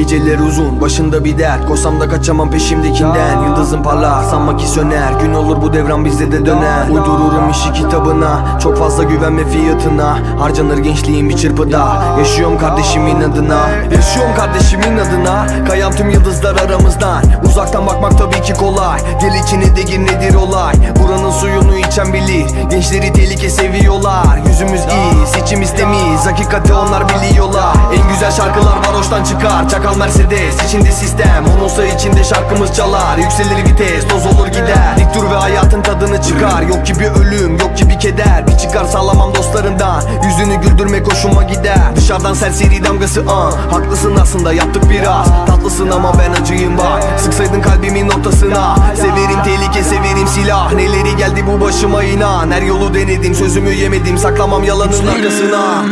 Geceler uzun başında bir dert. Koşsam da kaçamam peşimdekinden. Yıldızın parlar sanma ki söner Gün olur bu devran bizde de döner. Uydururum işi kitabına. Çok fazla güvenme fiyatına. Harcanır gençliğin bir çırpıda. Yaşıyorum kardeşimin adına. Yaşıyorum kardeşimin adına. Kayan tüm yıldızlar aramızdan. Uzaktan bakmak tabii ki kolay. Gel içine de gir nedir olay? Buranın suyunu içen bilir. Gençleri tehlike seviyorlar. Yüzümüz iyi seçimiz temiz. Hakikati onlar biliyorlar. En güzel şarkılar varoştan çıkar Çakal Mercedes. İçinde sistem Onunsa içinde şarkımız çalar. Yükselir vites toz olur gider. Dik dur ve hayatın tadını çıkar. Yok ki bir ölüm yok ki bir keder. Bir çıkar sağlamam dostlarından Yüzünü güldürmek hoşuma gider. Dışarıdan serseri damgası ah Haklısın aslında. Yaptık biraz Tatlısın ama ben acıyım bak. Sıksaydın kalbimin ortasına. Severim tehlike severim silah. Neleri geldi bu başıma inan. Her yolu denedim sözümü yemedim. Saklamam yalanın arkasına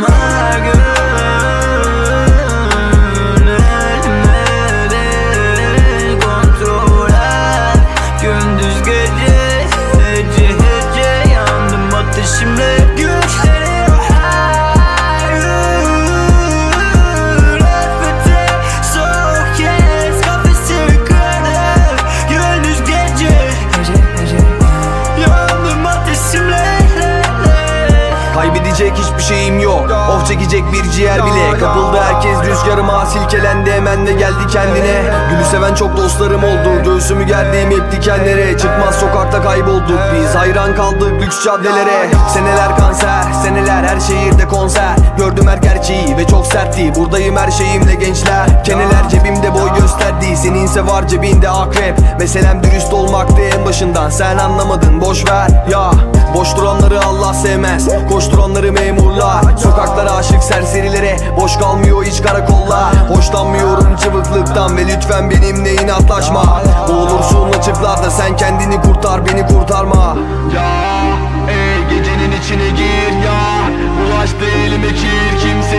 Kaybedecek hiçbir şeyim yok. Of çekecek bir ciğer bile. Kapıldı herkes rüzgarıma silkelendi. Hemen de geldi kendine. Gülü seven çok dostlarım oldu. Göğsümü gerdiğim hep dikenlere Çıkmaz sokakta kaybolduk Biz hayran kaldık lüks caddelere. Seneler kanser Seneler her şehirde konser. Gördüm her gerçeği ve çok sertti. Buradayım her şeyimle gençler. Keneler cebimde boy gösterdi. Seninse var cebinde akrep. Meselem dürüst olmaktı en başından. Sen anlamadın boş ver. Ya Boş duranları Allah sevmez. Koşturanları memurlar. Sokaklara aşık serserilere. Boş kalmıyor hiç karakolla. Hoşlanmıyorum cıvıklıktan Ve lütfen benimle inatlaşma. Boğulursun açıklarda sen kendini kurtar Beni kurtarma. Ya ey gecenin içine gir ya. Ulaş değilim ekir kimse